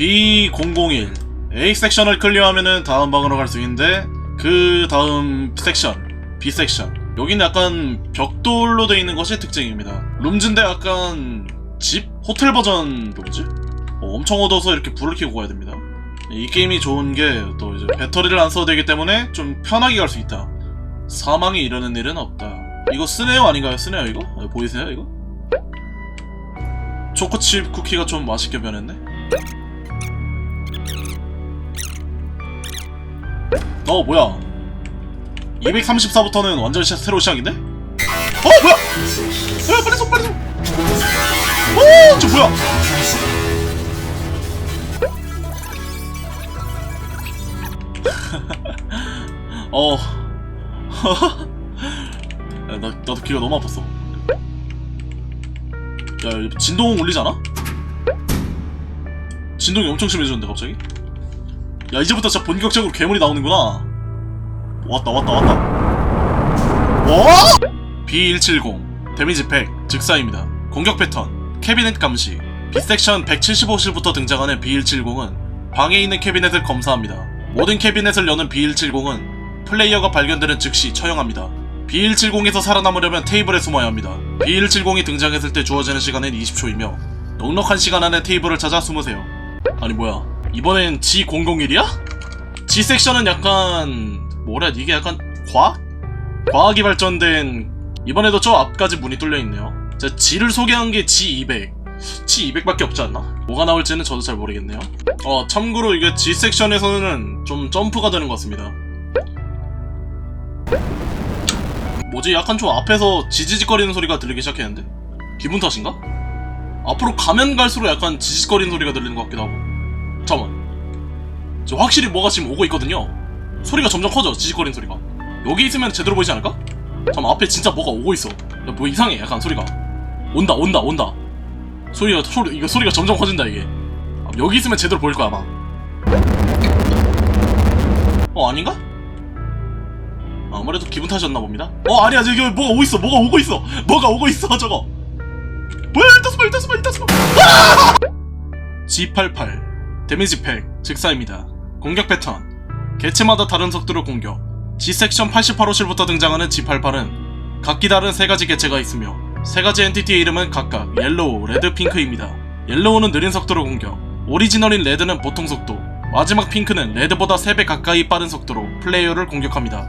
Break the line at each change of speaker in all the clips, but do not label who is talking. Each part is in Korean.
B001 A 섹션을 클리어하면은 다음 방으로 갈 수 있는데 그 다음 섹션 B 섹션 여기는 약간 벽돌로 돼 있는 것이 특징입니다. 룸즈인데 약간 집 호텔 버전 룸즈? 어, 엄청 어두워서 이렇게 불을 켜고 가야 됩니다. 이 게임이 좋은 게 또 이제 배터리를 안 써도 되기 때문에 좀 편하게 갈 수 있다. 사망이 이르는 일은 없다. 이거 스네어 아닌가요? 스네어 이거? 어, 보이세요 이거? 초코칩 쿠키가 좀 맛있게 변했네. 어 뭐야? 234부터는 완전 시, 새로 시작인데? 어 뭐야? 야 빨리 줘 빨리 줘. 오저 뭐야? 어. 야, 나, 나도 귀가 너무 아팠어. 야, 야, 진동 울리지 않아? 진동이 엄청 심해졌는데, 갑자기? 야, 이제부터 진짜 본격적으로 괴물이 나오는구나. 왔다, 왔다, 왔다. 와! B170, 데미지 100, 즉사입니다. 공격 패턴, 캐비넷 감시. B섹션 175실부터 등장하는 B170은 방에 있는 캐비넷을 검사합니다. 모든 캐비넷을 여는 B170은 플레이어가 발견되는 즉시 처형합니다. B170에서 살아남으려면 테이블에 숨어야 합니다. B170이 등장했을 때 주어지는 시간은 20초이며 넉넉한 시간 안에 테이블을 찾아 숨으세요. 아니 뭐야 이번엔 G001이야? G 섹션은 약간 뭐라? 이게 약간 과학? 과학이 발전된 이번에도 저 앞까지 문이 뚫려 있네요. 자 G를 소개한 게 G200 G200밖에 없지 않나? 뭐가 나올지는 저도 잘 모르겠네요. 어 참고로 이게 G 섹션에서는 좀 점프가 되는 것 같습니다. 뭐지? 약간 좀 앞에서 지지직거리는 소리가 들리기 시작했는데? 기분 탓인가? 앞으로 가면 갈수록 약간 지지직거리는 소리가 들리는 것 같기도 하고 잠깐만. 저 확실히 뭐가 지금 오고 있거든요. 소리가 점점 커져 지지직거리는 소리가. 여기 있으면 제대로 보이지 않을까? 잠깐만 앞에 진짜 뭐가 오고 있어. 야, 뭐 이상해 약간 소리가. 온다 온다 온다. 소리가 소리 이거 소리가 점점 커진다 이게. 아, 여기 있으면 제대로 보일 거야 아마. 어 아닌가? 아무래도 기분 탓이었나 봅니다. 어 아니야 저기 뭐가 오고 있어 뭐가 오고 있어. 뭐가 오고 있어 저거. 뭐야 일단 숨어 일단 숨어 일단 아! G88 데미지 100 즉사입니다. 공격 패턴 개체마다 다른 속도로 공격 G 섹션 88호실부터 등장하는 G88은 각기 다른 세 가지 개체가 있으며 세 가지 엔티티의 이름은 각각 옐로우, 레드, 핑크입니다. 옐로우는 느린 속도로 공격 오리지널인 레드는 보통 속도 마지막 핑크는 레드보다 3배 가까이 빠른 속도로 플레이어를 공격합니다.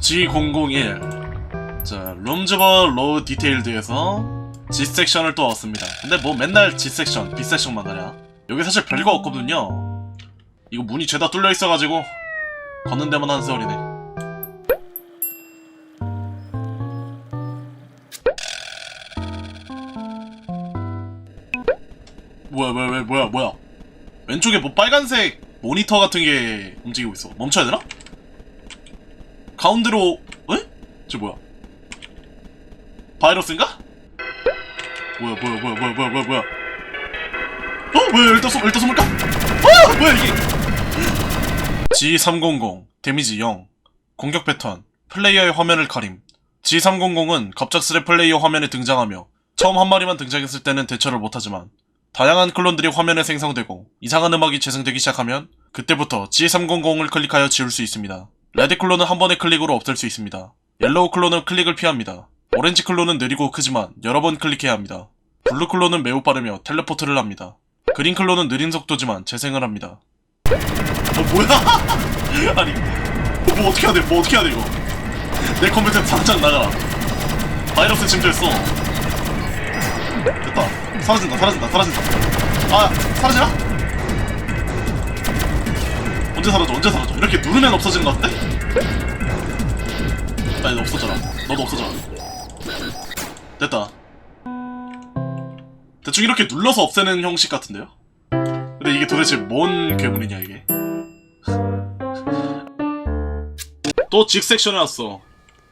G001 자, 룸즈버 로우 디테일드에서 G 섹션을 또 왔습니다. 근데 뭐 맨날 G 섹션, B 섹션만 하냐? 여기 사실 별거 없거든요. 이거 문이 죄다 뚫려 있어가지고 걷는 데만 하는 세월이네. 뭐야, 뭐야, 뭐야, 뭐야, 뭐야? 왼쪽에 뭐 빨간색 모니터 같은 게 움직이고 있어. 멈춰야 되나? 가운데로 에? 저 뭐야? 바이러스인가? 뭐야 뭐야 뭐야 뭐야 뭐야 뭐야 뭐야 어? 뭐야 일단 숨 일단 숨을까? 어? 뭐야 이게 G300 데미지 0 공격 패턴 플레이어의 화면을 가림 G300은 갑작스레 플레이어 화면에 등장하며 처음 한 마리만 등장했을 때는 대처를 못하지만 다양한 클론들이 화면에 생성되고 이상한 음악이 재생되기 시작하면 그때부터 G300을 클릭하여 지울 수 있습니다. 레드 클론은 한 번의 클릭으로 없앨 수 있습니다. 옐로우 클론은 클릭을 피합니다. 오렌지 클론은 느리고 크지만 여러 번 클릭해야 합니다. 블루 클론은 매우 빠르며 텔레포트를 합니다. 그린 클론은 느린 속도지만 재생을 합니다. 어 뭐야? 아니 뭐 어떻게 해야 돼? 뭐 어떻게 해야 돼 이거? 내 컴퓨터 당장 나가라. 바이러스 침투했어. 됐다. 사라진다. 사라진다. 사라진다. 아 사라지나? 언제 사라져? 언제 사라져? 이렇게 누르면 없어지는 것 같은데? 아니, 너 없어져라. 너도 없어져라. 됐다. 대충 이렇게 눌러서 없애는 형식 같은데요? 근데 이게 도대체 뭔 괴물이냐, 이게. 또 직섹션에 왔어.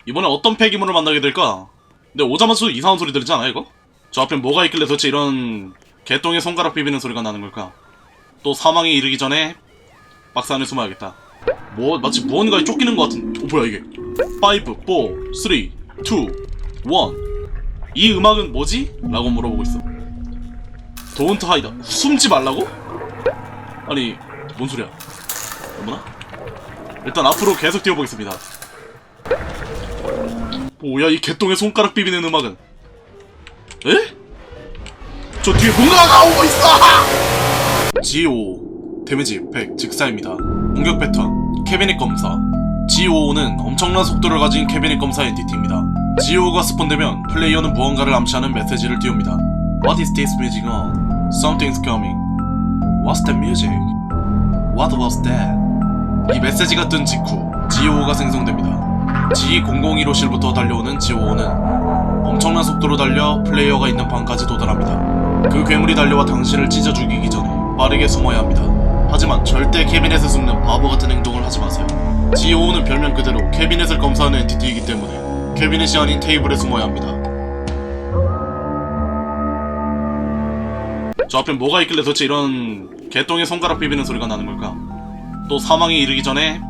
이번에 어떤 폐기물을 만나게 될까? 근데 오자마자 이상한 소리 들리지 않아, 이거? 저 앞에 뭐가 있길래 도대체 이런 개똥에 손가락 비비는 소리가 나는 걸까? 또 사망에 이르기 전에 박스 안에 숨어야겠다. 뭐 마치 무언가에 쫓기는 것 같은. 어 뭐야 이게? 5, 4, 3, 2, 1. 이 음악은 뭐지? 라고 물어보고 있어. 도운트 하이다 숨지 말라고? 아니 뭔 소리야? 어머나? 일단 앞으로 계속 뛰어보겠습니다. 뭐야 이 개똥의 손가락 비비는 음악은? 에? 저 뒤에 뭔가가 오고 있어! G5 데미지 100 즉사입니다. 공격 패턴. 캐비닛 검사. G5는 엄청난 속도를 가진 캐비닛 검사 엔티티입니다 G5가 스폰되면 플레이어는 무언가를 암시하는 메시지를 띄웁니다 What is this music on? Something's coming What's that music? What was that? 이 메시지가 뜬 직후 G5가 생성됩니다 G001호실부터 달려오는 G5는 엄청난 속도로 달려 플레이어가 있는 방까지 도달합니다 그 괴물이 달려와 당신을 찢어 죽이기 전에 빠르게 숨어야 합니다 하지만 절대 캐비넷에 숨는 바보 같은 행동을 하지 마세요 G5는 별명 그대로 캐비넷을 검사하는 엔티티이기 때문에 캐비넷이 아닌 테이블에 숨어야 합니다 저 앞에 뭐가 있길래 도대체 이런 개똥의 손가락 비비는 소리가 나는 걸까? 또 사망에 이르기 전에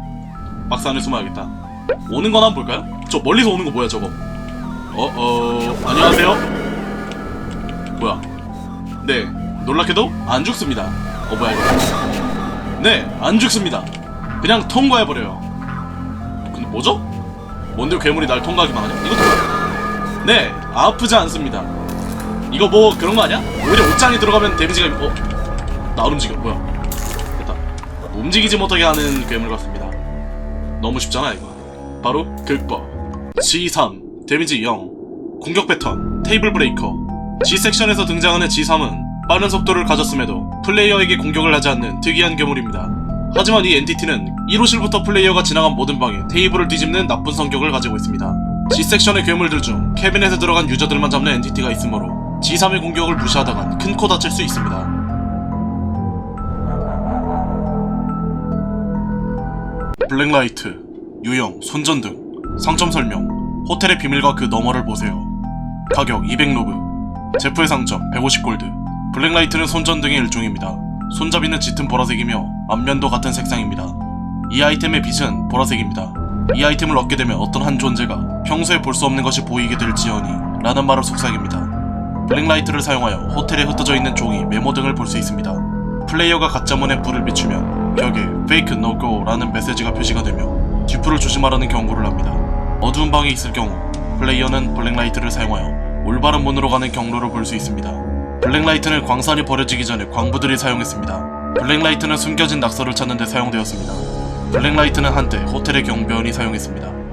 박스 안에 숨어야겠다. 오는 건 한번 볼까요? 저 멀리서 오는 거 뭐야 저거? 어, 어, 안녕하세요? 뭐야? 네, 놀랍게도 안 죽습니다. 어, 뭐야 이거? 네, 안 죽습니다. 그냥 통과해 버려요. 근데 뭐죠? 뭔데 괴물이 날 통과하기만 하냐? 이것도? 네, 아프지 않습니다. 이거 뭐 그런 거 아니야? 오히려 옷장에 들어가면 데미지가 어? 나안 움직여 뭐야 됐다 움직이지 못하게 하는 괴물 같습니다 너무 쉽잖아 이거 바로 극법 G3 데미지 0 공격 패턴 테이블 브레이커 G 섹션에서 등장하는 G3은 빠른 속도를 가졌음에도 플레이어에게 공격을 하지 않는 특이한 괴물입니다 하지만 이 엔티티는 1호실부터 플레이어가 지나간 모든 방에 테이블을 뒤집는 나쁜 성격을 가지고 있습니다 G 섹션의 괴물들 중 캐비넷에 들어간 유저들만 잡는 엔티티가 있으므로 G3의 공격을 무시하다간 큰 코 다칠 수 있습니다. 블랙라이트, 유형, 손전등, 상점 설명, 호텔의 비밀과 그 너머를 보세요. 가격 200로브, 제프의 상점 150골드. 블랙라이트는 손전등의 일종입니다. 손잡이는 짙은 보라색이며 앞면도 같은 색상입니다. 이 아이템의 빛은 보라색입니다. 이 아이템을 얻게 되면 어떤 한 존재가 평소에 볼 수 없는 것이 보이게 될지어니 라는 말을 속삭입니다. 블랙라이트를 사용하여 호텔에 흩어져 있는 종이 메모 등을 볼 수 있습니다. 플레이어가 가짜문에 불을 비추면 벽에 Fake No Go 라는 메시지가 표시가 되며 뒤풀을 조심하라는 경고를 합니다. 어두운 방에 있을 경우 플레이어는 블랙라이트를 사용하여 올바른 문으로 가는 경로를 볼 수 있습니다. 블랙라이트는 광산이 버려지기 전에 광부들이 사용했습니다. 블랙라이트는 숨겨진 낙서를 찾는 데 사용되었습니다. 블랙라이트는 한때 호텔의 경비원이 사용했습니다.